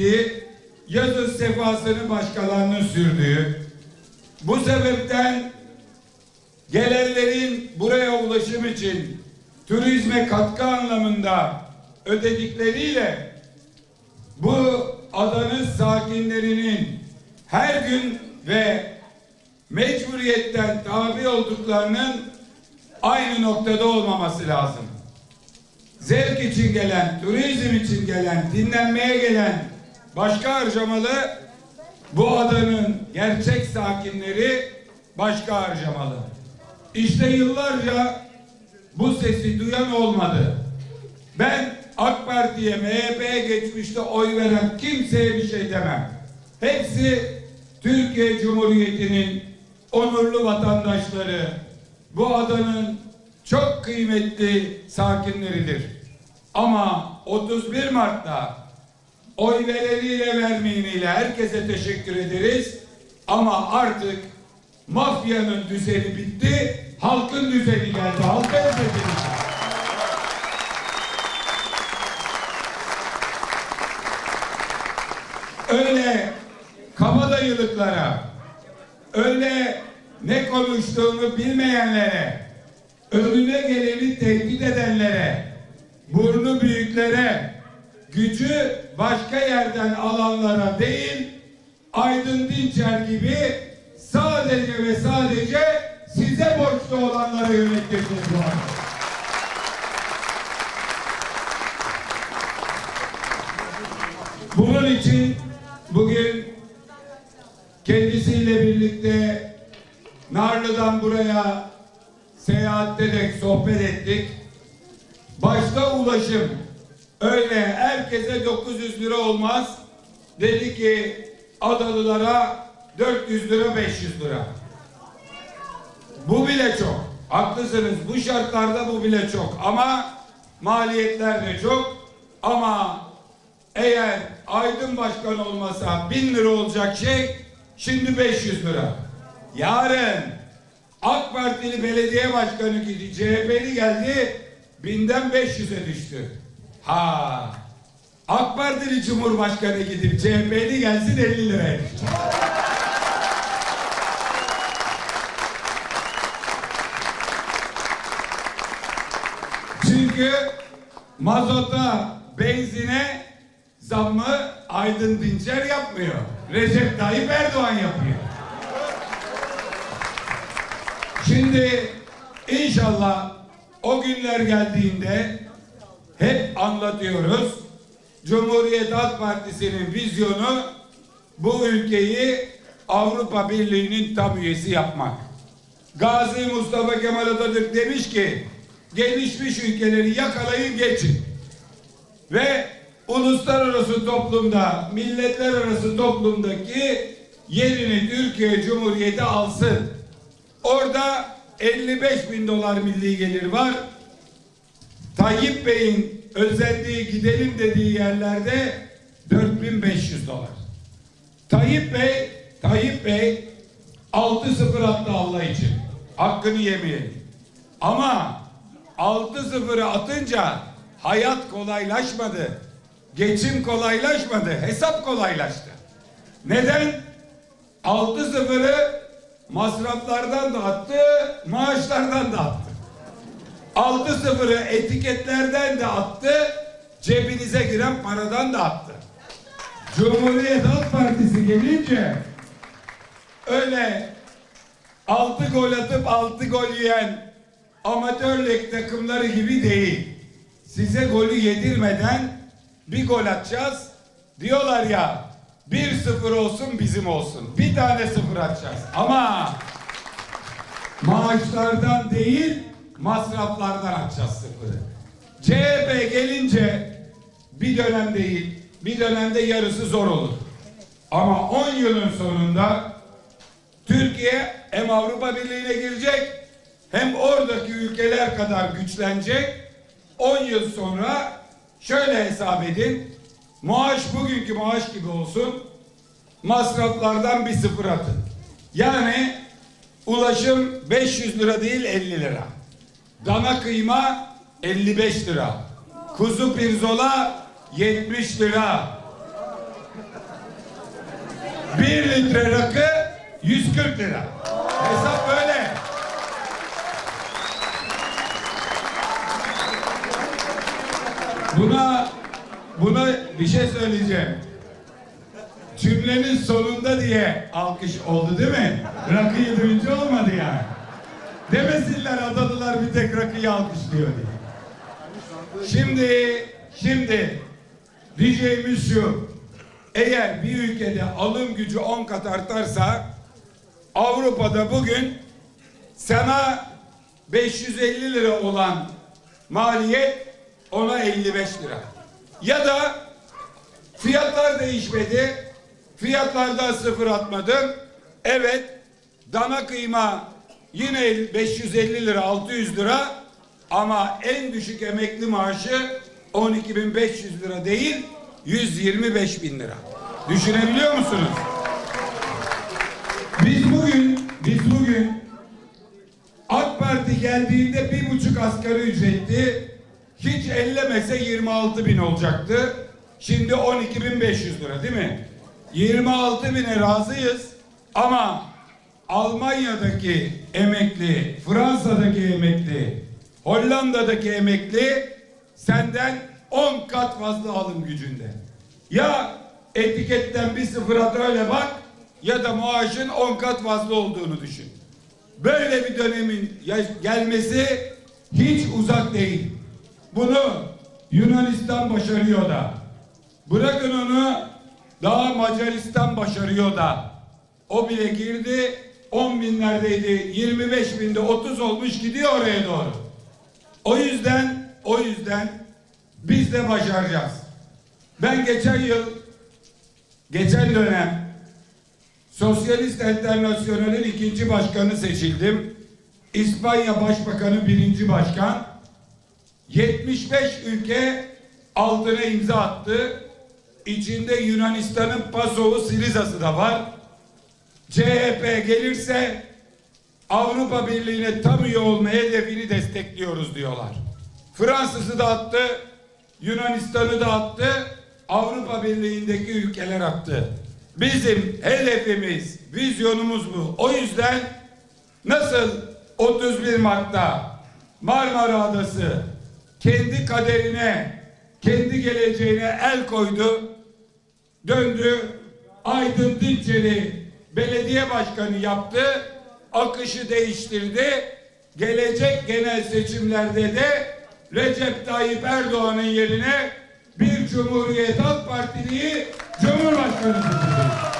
ettiği, yazın sefasını başkalarının sürdüğü, bu sebepten gelenlerin buraya ulaşım için turizme katkı anlamında ödedikleriyle bu adanın sakinlerinin her gün ve mecburiyetten tabi olduklarının aynı noktada olmaması lazım. Zevk için gelen, turizm için gelen, dinlenmeye gelen başka harcamalı, bu adanın gerçek sakinleri başka harcamalı. İşte yıllarca bu sesi duyan olmadı. Ben AK Parti'ye, MHP'ye geçmişte oy veren kimseye bir şey demem. Hepsi Türkiye Cumhuriyeti'nin onurlu vatandaşları, bu adanın çok kıymetli sakinleridir. Ama 31 Mart'ta oy vereniyle vermeyeniyle herkese teşekkür ederiz. Ama artık mafyanın düzeni bitti, halkın düzeni geldi. Halka hizmet öyle kabadayılıklara, öyle ne konuştuğunu bilmeyenlere, önüne geleni tehdit edenlere, burnu büyüklere, gücü başka yerden alanlara değil, Aydın Dinçer gibi sadece ve sadece size borçlu olanlara yöneteceğiz bu arada. Bunun için bugün kendisiyle birlikte Narlı'dan buraya seyahatte de sohbet ettik. Başta ulaşım öyle herkese 900 lira olmaz. Dedi ki Adalılara 400 lira 500 lira. Bu bile çok. Haklısınız. Bu şartlarda bu bile çok. Ama maliyetler de çok. Ama eğer Aydın Başkan olmasa bin lira olacak şey şimdi 500 lira. Yarın AK Partili belediye başkanı gitti, CHP'li geldi binden 500'e düştü. Ha AK Partili Cumhurbaşkanı gidip CHP'li gelsin 50 liraya. Çünkü mazota, benzine zammı Aydın Dinçer yapmıyor. Recep Tayyip Erdoğan yapıyor. Şimdi inşallah o günler geldiğinde hep anlatıyoruz. Cumhuriyet Halk Partisi'nin vizyonu bu ülkeyi Avrupa Birliği'nin tam üyesi yapmak. Gazi Mustafa Kemal Atatürk demiş ki gelişmiş ülkeleri yakalayın geçin. Ve uluslararası toplumda, milletler arası toplumdaki yerini Türkiye Cumhuriyeti alsın. Orada 55 bin dolar milli gelir var. Tayyip Bey'in özendiği gidelim dediği yerlerde 4500 dolar. Tayyip Bey, Tayyip Bey 6-0 attı Allah için. Hakkını yemeyelim. Ama 6-0'ı atınca hayat kolaylaşmadı. Geçim kolaylaşmadı. Hesap kolaylaştı. Neden? 6-0'ı masraflardan da attı, maaşlardan da attı. 6-0'ı etiketlerden de attı, cebinize giren paradan da attı. Cumhuriyet Halk Partisi gelince öyle 6 gol atıp 6 gol yiyen amatör lig takımları gibi değil. Size golü yedirmeden bir gol atacağız. Diyorlar ya 1-0 olsun bizim olsun. Bir tane sıfır atacağız. Ama maaşlardan değil masraflardan atacağız sıfırı. CHP gelince bir dönem değil, bir dönemde yarısı zor olur. Ama 10 yılın sonunda Türkiye hem Avrupa Birliği'ne girecek hem oradaki ülkeler kadar güçlenecek. 10 yıl sonra şöyle hesap edin. Maaş bugünkü maaş gibi olsun. Masraflardan bir sıfır atın. Yani ulaşım 500 lira değil 50 lira. Dana kıyma 55 lira. Kuzu pirzola 70 lira. Bir litre rakı 140 lira. Hesap böyle. Buna buna bir şey söyleyeceğim. Cümlenin sonunda diye alkış oldu değil mi? Rakıyı duyunca olmadı yani. Demesinler Adalılar bir tek rakıyı alkışlıyor diye. Şimdi, şimdi diyeceğimiz şu. Eğer bir ülkede alım gücü 10 kat artarsa Avrupa'da bugün sana 550 lira olan maliyet ona 55 lira. Ya da fiyatlar değişmedi. Fiyatlarda sıfır atmadın. Evet dana kıyma yine 550 lira 600 lira ama en düşük emekli maaşı 12.500 lira değil 125 bin lira. Düşünebiliyor musunuz? Biz bugün biz bugün AK Parti geldiğinde bir buçuk asgari ücretti. Hiç ellemese 26 bin olacaktı. Şimdi 12 bin 500 lira değil mi? 26 bine razıyız ama Almanya'daki emekli, Fransa'daki emekli, Hollanda'daki emekli senden 10 kat fazla alım gücünde. Ya etiketten bir sıfır at öyle bak ya da maaşın 10 kat fazla olduğunu düşün. Böyle bir dönemin gelmesi hiç uzak değil. Bunu Yunanistan başarıyor da. Bırakın onu daha Macaristan başarıyor da. O bile girdi 10 binlerdeydi 25 binde 30 olmuş gidiyor oraya doğru. O yüzden o yüzden biz de başaracağız. Ben geçen yıl geçen dönem Sosyalist Enternasyonel'in ikinci başkanı seçildim. İspanya Başbakanı birinci başkan. 75 ülke altına imza attı. İçinde Yunanistan'ın Pasovu Siriza'sı da var. CHP gelirse Avrupa Birliği'ne tam üye olma hedefini destekliyoruz diyorlar. Fransız'ı da attı, Yunanistan'ı da attı, Avrupa Birliği'ndeki ülkeler attı. Bizim hedefimiz, vizyonumuz bu. O yüzden nasıl 31 Mart'ta Marmara Adası kendi kaderine, kendi geleceğine el koydu, döndü, Aydın Dinçeri belediye başkanı yaptı, akışı değiştirdi. Gelecek genel seçimlerde de Recep Tayyip Erdoğan'ın yerine bir Cumhuriyet Halk Partili'yi Cumhurbaşkanı seçecek.